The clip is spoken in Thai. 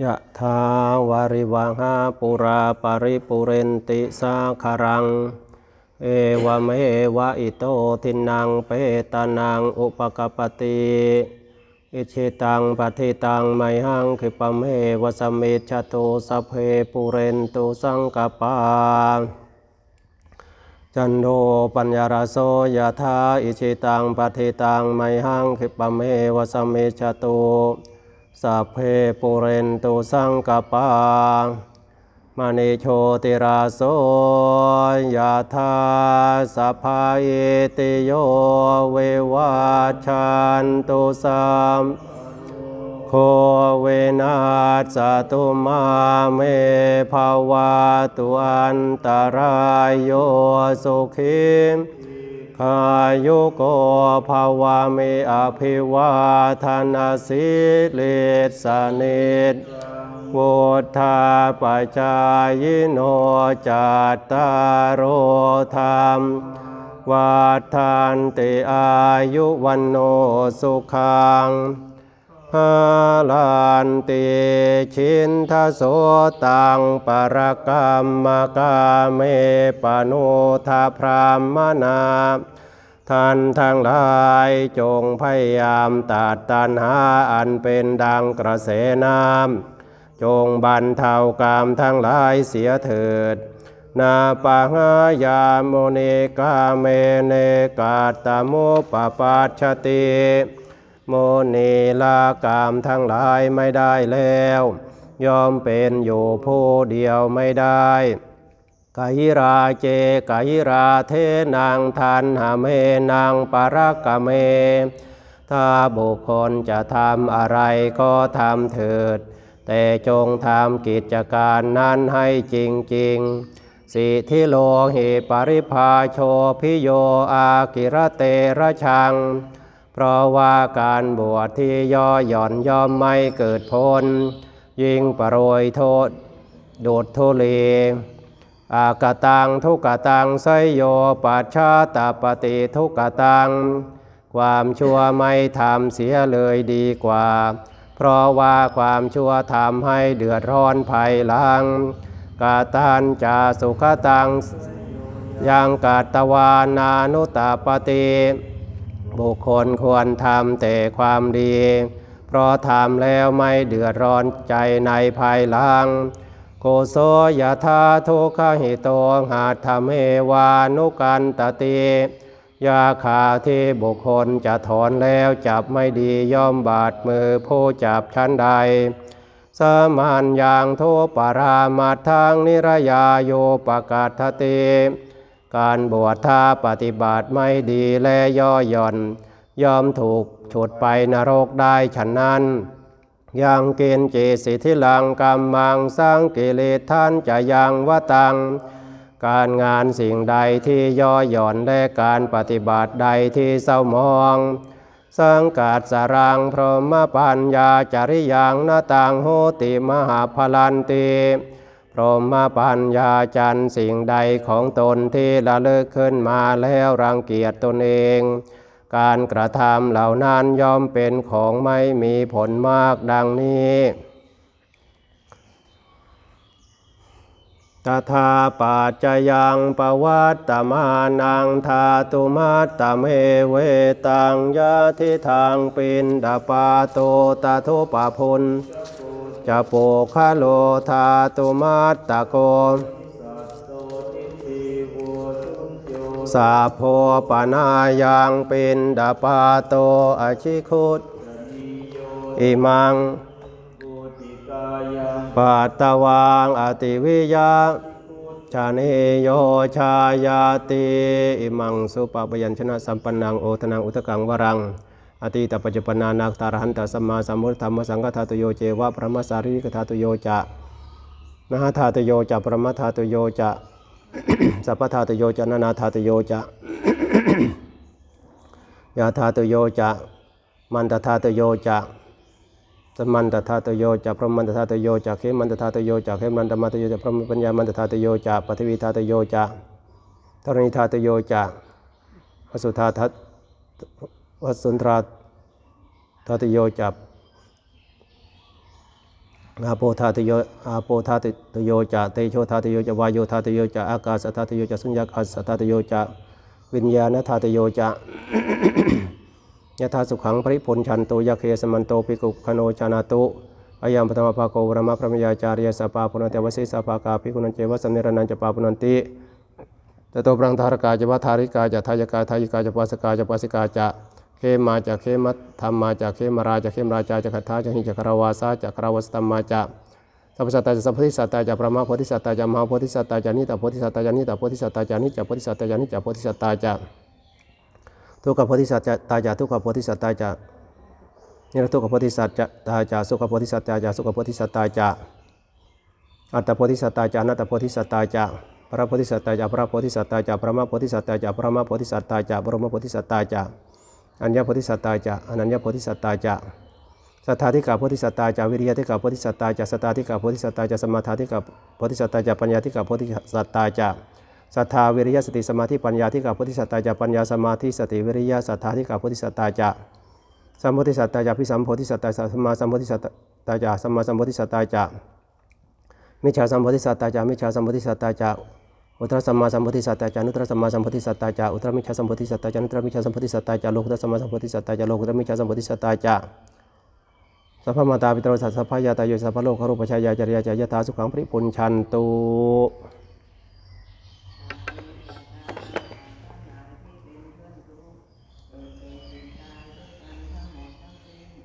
ยะถาวาริวังหาปุราปาริปุเรนติสาคารัง เอวเมวะอิโตทินังเปตานังอุปกปปติอิชิตังปฏิตังไมหังคิปะเมวะสมมิจฉตุสัพเพปุเรนตุสังกปาจันโทปัญญาราโสยะธาอิชิตังปฏิตังไมหังคิปะเมวะสมมิจฉตุ สัพเพปุเรนตุสังกปามณีโชติราโสยะธาสัพพาอิติโยเววัชชันตุสัมโคเวนัสสตุมาเมภาวะตุอันตรายโยสุขิม ขายุโกภาวะเมอภิวาทนาสิลิสนิจวุธาปัจจายโนจัตตารโอธรรมวัฏันติอายุวันโนสุขัง ฮาลันติชินทโสตังปรกรรมกาเมปโนุทาพรามนาท่านทั้งหลายจงพยายามตัดตันหาอันเป็นดังกระแสน้ำจงบรรเทากามทั้งหลายเสียเถิด นาปะหายาโมเนกาเมเนกาตโมปปัชชติ โมนีลากามทั้งหลายไม่ได้แล้ว ยอมเป็นอยู่ผู้เดียวไม่ได้กายราเจกายราเทนางทันหาเมนางปารักกะเม ถ้าบุคคลจะทำอะไรก็ทำเถิด แต่จงทำกิจการนั้นให้จริงๆสิทิโลหิปริภาโชพิโยอากิระเตระชัง เพราะว่าการบวชที่ย่อหย่อนย่อมไม่เกิดผล ยิ่งประโรยโทษโดดทุลีอากตังทุกตังไสยโยปัชชาตปฏิทุกตัง ความชั่วไม่ทำเสียเลยดีกว่า เพราะว่าความชั่วทำให้เดือดร้อนภายหลังกาตันจาสุขตังยังกาตวานานุตปฏิ บุคคลควรทำแต่ความดี เพราะทำแล้วไม่เดือดร้อนใจในภายหลังโกโสยธาทุกขหิโตหาธรรมเมวานุกันตติยาขาที่บุคคลจะถอนแล้วจับไม่ดีย่อมบาดมือผู้จับชั้นใด สมานอย่างโทปารามาทางนิรยาโยปกาศติ การบวชถ้าปฏิบัติไม่ดีและย่อหย่อนยอมถูกฉุดไปนรกได้ฉันนั้นยังเกณฑ์เจสิทิลังกรรมังสร้างกิเลสท่านจะยังวตัง การงานสิ่งใดที่ย่อหย่อนและการปฏิบัติใดที่เศร้ามอง สังกาดสรังพรหมปัญญาจริยังนาตังโหติมหาพลันติ พรหมปัญญาจันสิ่งใดของตนที่ละเลิกขึ้นมาแล้วรังเกียจตนเอง การกระทำเหล่านั้นย่อมเป็นของไม่มีผลมากดังนี้ตถาปัจจยังปวัตตมานังทาตุมัตตเมเวตังยะทิทางปินดาปาโตตาทุปะพุน จะโปคาโลธาตุมัตตะโกสาโพปนายังเป็นดาปาโตอชิคุตอิมังปัตตวังอติวิยาชาเนโยชายาติอิมังสุปปยัญชนะสัมปันนังโอทนังอุตกังวรัง อติตปัจจุปนานาคตารหันตสัมมาสัมพุทธธรรมสังฆทาตุโยเจวะพระมสารีกทาตุโยจะนะหะทาตุโยจะพระมทาตุโยจะสัพพทาตุโยจะนานาทาตุโยจะยาทาตุโยจะมันตทาตุโยจะสมันตทาตุโยจะพระมันตทาตุโยจะเขมันตทาตุโยจะเขมันตมาตุโยจะพระปัญญามันตทาตุโยจะปฐวีทาตุโยจะธรณีทาตุโยจะวสุธาทัต วสุนทราทาตุโยจะอาโปธาตโยอาโปธาตโยจะเตโชธาตโยจะวายโยธาตโยจะอากาศธาตโยจะสุญญากาศธาตโยจะวิญญาณธาตโยจะยะธาสุขังปริปุญชันโตยะเคสมันโตปิกุคโนชานาตุอายังปฐมภาโกวรมะพระมยาจาริยสปาปุณเตวสิสปากาภิกุณเจวสมเนรนันจปาปุณนติตโตปรังธารกาจะวะธาริกาจะทายกาทายิกาจะปัสกาจะปัสกาจะ เคมาจะเคมัตธรรมาจะเคมราจะเคมราจาจะขัทธาจะหิจะคารวาสาจะคารวสตัมมาจะสัพพสัตตาจะสัพพิสัตตาจะประมหาโพธิสัตตาจะมหาโพธิสัตตาจะนิตาโพธิสัตตาจะนิตาโพธิสัตตาจะนิจจโพธิสัตตาจะนิจจโพธิสัตตาจะทุกขโพธิสัตตาจะทุกขโพธิสัตตาจะนิรทุกขโพธิสัตตาจะสุขโพธิสัตตาจะสุขโพธิสัตตาจะอัตตโพธิสัตตาจะอนัตตโพธิสัตตาจะพระโพธิสัตตาจะพระโพธิสัตตาจะพระมหาโพธิสัตตาจะพระมหาโพธิสัตตาจะบรมโพธิสัตตาจะ อัญญโพธิสัตตาจะอนัญญโพธิสัตตาจะสัทธาธิกาโพธิสัตตาจาวิริยะธิกาโพธิสัตตาจาสตตาธิกาโพธิสัตตาจาสมาธาธิกาโพธิสัตตาจาปัญญาธิกาโพธิสัตตาจาสัทธาวิริยสติสมาธิปัญญาธิกาโพธิสัตตาจาปัญญาสมาธิสติวิริยสัทธาธิกาโพธิสัตตาจาสัมโพธิสัตตาจาพิสัมโพธิสัตตาสัมมาสัมโพธิสัตตาจาสัมมาสัมโพธิสัตตาจามิจฉาสัมโพธิสัตตาจามิจฉาสัมโพธิสัตตาจา อุตรสัมมาสัมพุทธิสัตตาจานุตรสัมมาสัมพุทธิสัตตาจาอุตรมิจฉาสัมพุทธิสัตตาจานุตรมิจฉาสัมพุทธิสัตตาจาโลกุตรสัมมาสัมพุทธิสัตตาจาโลกุตรมิจฉาสัมพุทธิสัตตาจาสัพพมาตาปิตรสัพพยาตาโยสัพพโลกขรูปชายาจริยาจายตาสุขังปริปุนชันตุ